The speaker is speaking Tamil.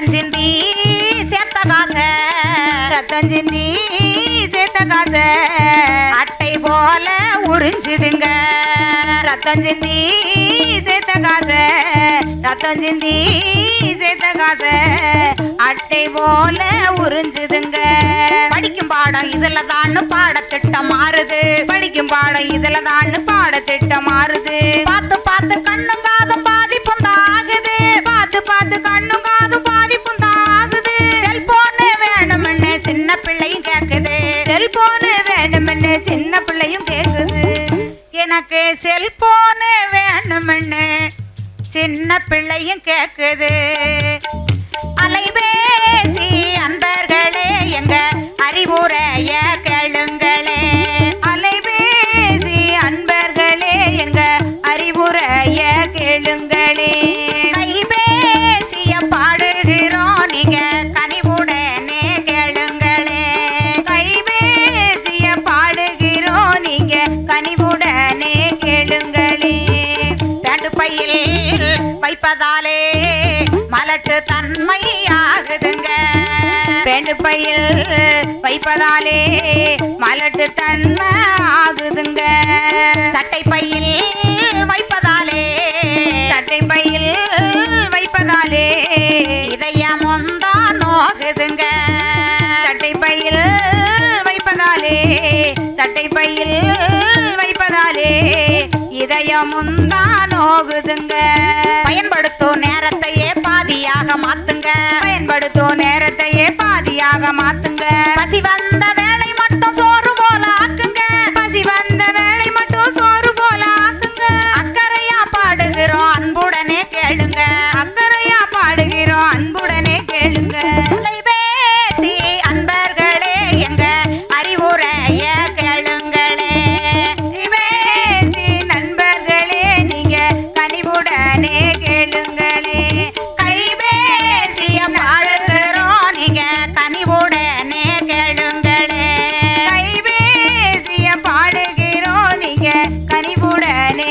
ரத்தஞ்சிந்தி சேர்த்த காச ரத்தஞ்சிந்தி சேர்த்த காச. அட்டை போல உறிஞ்சுதுங்க. ரத்தஞ்சிந்தி சேர்த்த காச. ரத்தஞ்சிந்தி சேர்த்த காச. அட்டை போல உறிஞ்சுதுங்க. படிக்கும் பாடம் இதுல தான் பாடத்திட்டம் மாறுது. படிக்கும் பாடம் இதுல தான் பாடத்திட்டம் மாறுது. பார்த்து பார்த்து கண்ணுங்க கேக்குது. செல்போனு வேணும்னு சின்ன பிள்ளையும் கேக்குது. எனக்கு செல்போனு வேணும்னு சின்ன பிள்ளையும் கேக்குது. அலைபேசி அன்பர்களே எங்க அறிவுரைய கேளு ரெண்டு பையில் வைப்பதாலே மலட்டு தன்மை ஆகுதுங்க ரெண்டு பையில் வைப்பதாலே மலட்டு தன்மை ஆகுதுங்க சட்டை பையில் வைப்பதாலே சட்டை பையில் வைப்பதாலே இதயம் ஒந்தா நோகுதுங்க. சட்டை பையில் வைப்பதாலே சட்டை பையில் இதயமுந்தான் நோகுதுங்க பயன்படுத்தும் நேரத்தையே பாதியாக மாத்துங்க. பயன்படுத்தும் நேரத்தையே பாதியாக மாத்துங்க. பசி வந்த வேலை மட்டும் சோறு போல ஆக்குங்க. பசி வந்த வேலை மட்டும் சோறு போல ஆக்குங்க. அக்கறையா பாடுகிறோம் அன்புடனே கேளுங்க. புலிவுடனே